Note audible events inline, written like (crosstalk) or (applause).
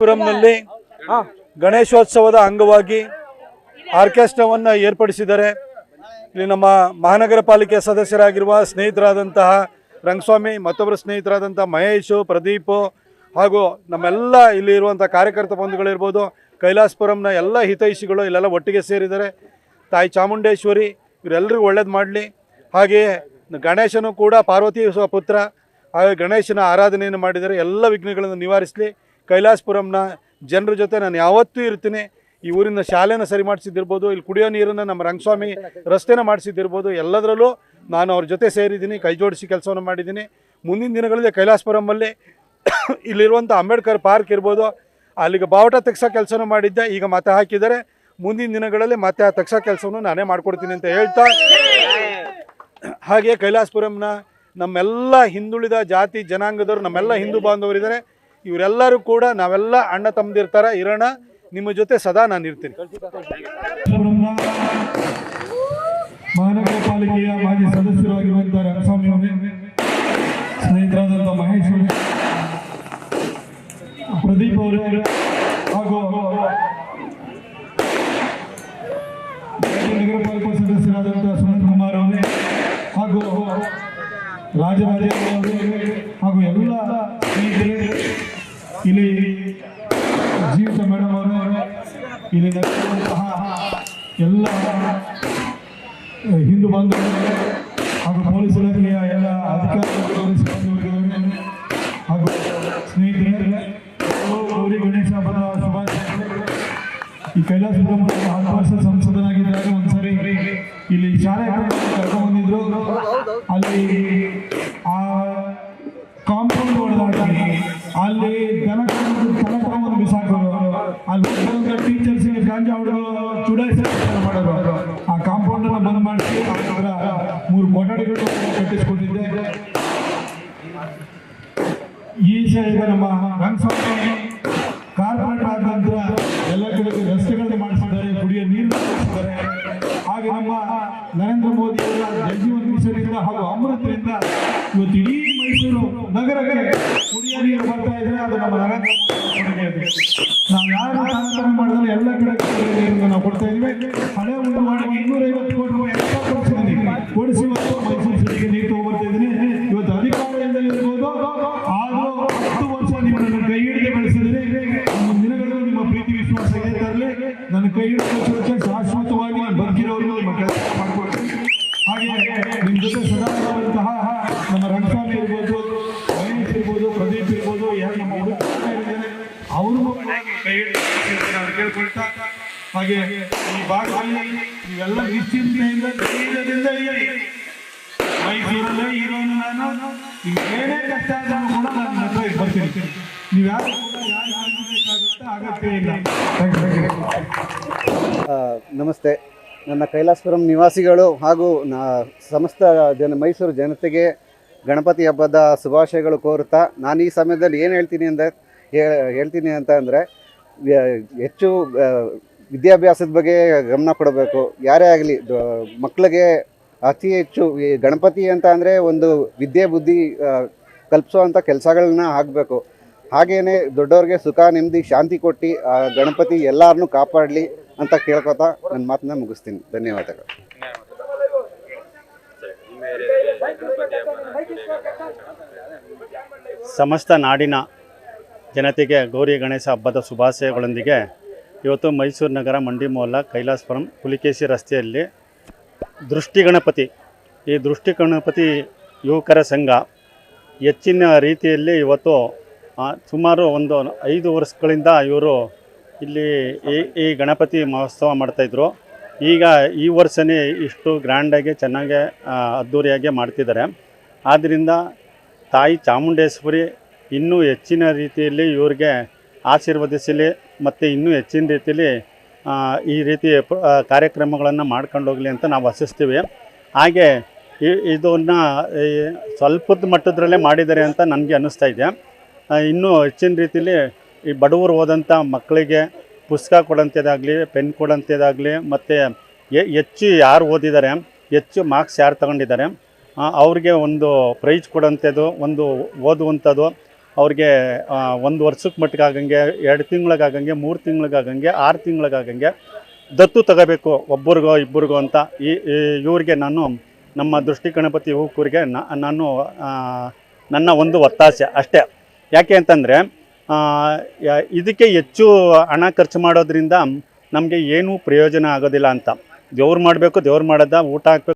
ಪುರಂನಲ್ಲಿ ಗಣೇಶೋತ್ಸವದ ಅಂಗವಾಗಿ ಆರ್ಕೆಸ್ಟ್ರಾವನ್ನು ಏರ್ಪಡಿಸಿದ್ದಾರೆ. ಇಲ್ಲಿ ನಮ್ಮ ಮಹಾನಗರ ಪಾಲಿಕೆ ಸದಸ್ಯರಾಗಿರುವ ಸ್ನೇಹಿತರಾದಂತಹ ರಂಗಸ್ವಾಮಿ, ಮತ್ತೊಬ್ಬರ ಸ್ನೇಹಿತರಾದಂಥ ಮಹೇಶು, ಪ್ರದೀಪು ಹಾಗೂ ನಮ್ಮೆಲ್ಲ ಇಲ್ಲಿ ಇರುವಂಥ ಕಾರ್ಯಕರ್ತ ಬಂಧುಗಳಿರ್ಬೋದು, ಕೈಲಾಸಪುರಂನ ಎಲ್ಲ ಹಿತೈಷಿಗಳು ಇಲ್ಲೆಲ್ಲ ಒಟ್ಟಿಗೆ ಸೇರಿದ್ದಾರೆ. ತಾಯಿ ಚಾಮುಂಡೇಶ್ವರಿ ಇವರೆಲ್ಲರಿಗೂ ಒಳ್ಳೇದು ಮಾಡಲಿ. ಹಾಗೆಯೇ ಗಣೇಶನು ಕೂಡ ಪಾರ್ವತಿ ಪುತ್ರ. ಹಾಗೆ ಗಣೇಶನ ಆರಾಧನೆಯನ್ನು ಮಾಡಿದರೆ ಎಲ್ಲ ವಿಘ್ನಗಳನ್ನು ನಿವಾರಿಸಲಿ. ಕೈಲಾಸಪುರಂನ ಜನರ ಜೊತೆ ನಾನು ಯಾವತ್ತೂ ಇರ್ತೀನಿ. ಈ ಊರಿನ ಶಾಲೆನ ಸರಿ ಮಾಡಿಸಿದ್ದಿರ್ಬೋದು, ಇಲ್ಲಿ ಕುಡಿಯೋ ನೀರನ್ನು ನಮ್ಮ ರಂಗಸ್ವಾಮಿ ರಸ್ತೆನ ಮಾಡಿಸಿದ್ದಿರ್ಬೋದು, ಎಲ್ಲದರಲ್ಲೂ ನಾನು ಅವ್ರ ಜೊತೆ ಸೇರಿದ್ದೀನಿ, ಕೈ ಜೋಡಿಸಿ ಕೆಲಸವನ್ನು ಮಾಡಿದ್ದೀನಿ. ಮುಂದಿನ ದಿನಗಳಲ್ಲಿ ಕೈಲಾಸಪುರಮಲ್ಲಿ (coughs) ಇಲ್ಲಿರುವಂಥ ಅಂಬೇಡ್ಕರ್ ಪಾರ್ಕ್ ಇರ್ಬೋದು, ಅಲ್ಲಿಗೆ ಬಾವುಟ ತೆಗ್ಸೋ ಕೆಲಸನೂ ಮಾಡಿದ್ದೆ, ಈಗ ಮತ್ತೆ ಹಾಕಿದ್ದಾರೆ. ಮುಂದಿನ ದಿನಗಳಲ್ಲಿ ಮತ್ತೆ ಆ ತೆಗ್ಸೋ ಕೆಲಸವನ್ನು ನಾನೇ ಮಾಡ್ಕೊಡ್ತೀನಿ ಅಂತ ಹೇಳ್ತಾ, ಹಾಗೆ ಕೈಲಾಸಪುರಂನ ನಮ್ಮೆಲ್ಲ ಹಿಂದುಳಿದ ಜಾತಿ, ಜನಾಂಗದವರು, ನಮ್ಮೆಲ್ಲ ಹಿಂದೂ ಬಾಂಧವರಿದ್ದಾರೆ. ಇವರೆಲ್ಲರೂ ಕೂಡ ನಾವೆಲ್ಲ ಅಣ್ಣ ತಮ್ಮದಿರ್ತಾರ. ಇರೋಣ, ನಿಮ್ಮ ಜೊತೆ ಸದಾ ನಾನು ಇರ್ತೀನಿ. ಮಹಾನಗರ ಪಾಲಿಕೆಯ ಮಾಜಿ ಸದಸ್ಯರಾಗಿರುವಂತಹ ರಂಗಸ್ವಾಮಿ ಅವರೇ ಸ್ನೇಹಿತರಾದಂಥ ಮಹೇಶ್ ಅವರೇ, ಪ್ರದೀಪ್ ಅವರೇ, ಹಾಗೂ ನಗರ ಪಾಲಿಕೆ ಸದಸ್ಯರಾದಂಥ ಸುನಂದ್ ಕುಮಾರ್ ಅವರೇ, ಹಾಗೂ ರಾಜರಾಜೇಂದ್ರ ಅವರೇ ಹಾಗೂ ಎಲ್ಲ ಇಲ್ಲಿ ಜೀವಿತ ಮೇಡಮ್ ಅವರು, ಇಲ್ಲಿ ನಡೆಸಿರುವಂತಹ ಎಲ್ಲ ಹಿಂದೂ ಬಾಂಧವರಿಗೆ ಹಾಗೂ ಪೊಲೀಸ್ ಇಲಾಖೆಯ ಎಲ್ಲ ಅಧಿಕಾರಿಗಳು ಹಾಗೂ ಸ್ನೇಹಿತರೆ ಗೌರಿ ಗಣೇಶ ಹಬ್ಬದ ಶುಭಾಶಯಗಳು. ಈ ಕೈಲಾಸ ಸಂಸದನಾಗಿದ್ದಾಗ ಒಂದ್ಸರಿ ಇಲ್ಲಿ ಶಾಲೆ ಅಲ್ಲಿ ಟೀಚರ್ಸ್ ಗಾಂಜಾ ಹೊಡೆದು ಚುಡಾಯಿಸಿ ಮಾಡೋರು ಆ ಕಾಂಪೌಂಡ್ ಅನ್ನ ಬಂದ್ ಮಾಡಿಸಿ ಅದರ ಮೂರು ಕೊಠಡಿಗಳು ಕಟ್ಟಿಸ್ಕೊಂಡಿದ್ದೆ. ಈ ಈಗ ನಮ್ಮ ರಂಗಸ್ವಾಮಿ ಕಾರ್ಪೊರೇಟ್ ಆದ ನಂತರ ಎಲ್ಲ ಕಡೆ ರಸ್ತೆಗಳನ್ನು ಮಾಡಿಸಿದ್ದಾರೆ, ಕುಡಿಯೋ ನೀರು ಮಾಡಿಸಿದ್ದಾರೆ. ಹಾಗೆ ನಮ್ಮ ನರೇಂದ್ರ ಮೋದಿ ಅವರ ಜಲಜೀವನ್ ಮಿಷನ್ನಿಂದ ಹಾಗೂ ಅಮೃತರಿಂದ ಇವತ್ತು ಇಡೀ ಮೈಸೂರು ನಗರಕ್ಕೆ ಕುಡಿಯ ನೀರು ಬರ್ತಾ ಇದ್ರೆ ಅದು ನಮ್ಮ ನರೇಂದ್ರ ಮೋದಿ ನಾವು ಯಾರು ತಾರತಮ್ಯ ಮಾಡಿದ್ರೆ ಎಲ್ಲ ನೀರನ್ನು ನಾವು ಕೊಡ್ತಾ ಇದೀವಿ ಹಳೆ ಒಂದು ಮಾಡಿ ಇನ್ನೂರೈವತ್ತು ಕೋಟಿ ರೂಪಾಯಿ ಕೊಡಿಸಿ ಇವತ್ತು ಮೈಸೂರು ಸಿಟಿಗೆ ನೀರು ತಗೊಂಡ್ಬರ್ತಾ ಇದ್ದೀನಿ. ಇವತ್ತು ಅಧಿಕಾರದಿಂದ ಇರ್ಬೋದು. ಆದರೂ ನಾನು ಕೇಳ್ಕೊಳ್ತಾ ಹಾಗೆ ಈ ಭಾಗದಲ್ಲಿ ನೀವೆಲ್ಲ ನಿಶ್ಚಿಂತೆಯಿಂದ ಧೈರ್ಯದಿಂದ ಇರಿ. ಮೈಸೂರಲ್ಲೇ ಇರೋನು ನಾನು. ಏನೇ ಕಷ್ಟ ಆದರೂ ಕೂಡ ನಾನು ಹತ್ರ ಬರ್ತೀನಿ ನೀವು ಯಾರು ಕೂಡ ಅಗತ್ಯ ಇಲ್ಲ. ನಮಸ್ತೆ. ನನ್ನ ಕೈಲಾಸಪುರಂ ನಿವಾಸಿಗಳು ಹಾಗೂ ನಾ, ಸಮಸ್ತ ಜನ, ಮೈಸೂರು ಜನತೆಗೆ ಗಣಪತಿ ಹಬ್ಬದ ಶುಭಾಶಯಗಳು ಕೋರುತ್ತಾ, ನಾನು ಈ ಸಮಯದಲ್ಲಿ ಏನು ಹೇಳ್ತೀನಿ ಅಂದರೆ ಹೇಳ್ತೀನಿ ಅಂತ ಅಂದರೆ ಹೆಚ್ಚು ವಿದ್ಯಾಭ್ಯಾಸದ ಬಗ್ಗೆ ಗಮನ ಕೊಡಬೇಕು. ಯಾರೇ ಆಗಲಿ ಮಕ್ಕಳಿಗೆ ಅತಿ ಹೆಚ್ಚು ಈ ಗಣಪತಿ ಅಂತ ಅಂದರೆ ಒಂದು ವಿದ್ಯೆ, ಬುದ್ಧಿ ಕಲ್ಪಿಸುವಂಥ ಕೆಲಸಗಳನ್ನ ಆಗಬೇಕು. ಹಾಗೆಯೇ ದೊಡ್ಡವ್ರಿಗೆ ಸುಖ, ನೆಮ್ಮದಿ, ಶಾಂತಿ ಕೊಟ್ಟು ಆ ಗಣಪತಿ ಎಲ್ಲರನ್ನೂ ಕಾಪಾಡಲಿ ಅಂತ ಕೇಳ್ಕೊತಾ ನನ್ನ ಮಾತನ್ನ ಮುಗಿಸ್ತೀನಿ. ಧನ್ಯವಾದಗಳು. ಸಮಸ್ತ ನಾಡಿನ ಜನತೆಗೆ ಗೌರಿ ಗಣೇಶ ಹಬ್ಬದ ಶುಭಾಶಯಗಳೊಂದಿಗೆ ಇವತ್ತು ಮೈಸೂರು ನಗರ ಮಂಡಿ ಮೊಹಲ್ಲ ಕೈಲಾಸಪುರಂ ಪುಲಿಕೇಶಿ ರಸ್ತೆಯಲ್ಲಿ ದೃಷ್ಟಿ ಗಣಪತಿ. ಈ ದೃಷ್ಟಿ ಗಣಪತಿ ಯುವಕರ ಸಂಘ ಹೆಚ್ಚಿನ ರೀತಿಯಲ್ಲಿ ಇವತ್ತು ಸುಮಾರು ಒಂದು ಐದು ವರ್ಷಗಳಿಂದ ಇವರು ಇಲ್ಲಿ ಈ ಈ ಗಣಪತಿ ಮಹೋತ್ಸವ ಮಾಡ್ತಾಯಿದ್ರು ಈಗ ಈ ವರ್ಷನೇ ಇಷ್ಟು ಗ್ರ್ಯಾಂಡಾಗಿ ಚೆನ್ನಾಗಿ ಅದ್ದೂರಿಯಾಗಿ ಮಾಡ್ತಿದ್ದಾರೆ. ಆದ್ದರಿಂದ ತಾಯಿ ಚಾಮುಂಡೇಶ್ವರಿ ಇನ್ನೂ ಹೆಚ್ಚಿನ ರೀತಿಯಲ್ಲಿ ಇವ್ರಿಗೆ ಆಶೀರ್ವದಿಸಲಿ ಮತ್ತು ಇನ್ನೂ ಹೆಚ್ಚಿನ ರೀತಿಯಲ್ಲಿ ಈ ರೀತಿ ಕಾರ್ಯಕ್ರಮಗಳನ್ನು ಮಾಡ್ಕೊಂಡು ಹೋಗಲಿ ಅಂತ ನಾವು ಆಶಿಸ್ತೀವಿ. ಹಾಗೆ ಇದನ್ನು ಸ್ವಲ್ಪದ ಮಟ್ಟದ್ರಲ್ಲೇ ಮಾಡಿದ್ದಾರೆ ಅಂತ ನನಗೆ ಅನ್ನಿಸ್ತಾ ಇದೆ. ಇನ್ನೂ ಹೆಚ್ಚಿನ ರೀತಿಯಲ್ಲಿ ಈ ಬಡವರು ಹೋದಂಥ ಮಕ್ಕಳಿಗೆ ಪುಸ್ತಕ ಕೊಡೋಂಥದ್ದಾಗಲಿ ಪೆನ್ ಕೊಡೋಂಥದ್ದಾಗಲಿ ಮತ್ತು ಹೆಚ್ಚು ಯಾರು ಓದಿದ್ದಾರೆ, ಹೆಚ್ಚು ಮಾರ್ಕ್ಸ್ ಯಾರು ತಗೊಂಡಿದ್ದಾರೆ ಅವ್ರಿಗೆ ಒಂದು ಪ್ರೈಜ್ ಕೊಡೋಂಥದ್ದು, ಒಂದು ಓದುವಂಥದ್ದು ಅವ್ರಿಗೆ ಒಂದು ವರ್ಷಕ್ಕೆ ಮಟ್ಟಿಗಾಗಂಗೆ, ಎರಡು ತಿಂಗಳಿಗಾಗಂಗೆ, ಮೂರು ತಿಂಗಳಿಗಾಗಂಗೆ, ಆರು ತಿಂಗಳಿಗಾಗಂಗೆ ದತ್ತು ತಗೋಬೇಕು, ಒಬ್ಬರಿಗೋ, ಇಬ್ಬರಿಗೋ ಅಂತ. ಈ ಇವ್ರಿಗೆ ನಾನು, ನಮ್ಮ ದೃಷ್ಟಿ ಗಣಪತಿ ಯುವಕರಿಗೆ ನಾನು ನನ್ನ ಒಂದು ಒತ್ತಾಸೆ ಅಷ್ಟೇ. ಯಾಕೆ ಅಂತಂದರೆ ಇದಕ್ಕೆ ಹೆಚ್ಚು ಹಣ ಖರ್ಚು ಮಾಡೋದ್ರಿಂದ ನಮಗೆ ಏನೂ ಪ್ರಯೋಜನ ಆಗೋದಿಲ್ಲ ಅಂತ. ದೇವ್ರು ಮಾಡಬೇಕು, ದೇವ್ರು ಮಾಡೋದ, ಊಟ ಹಾಕ್ಬೇಕು.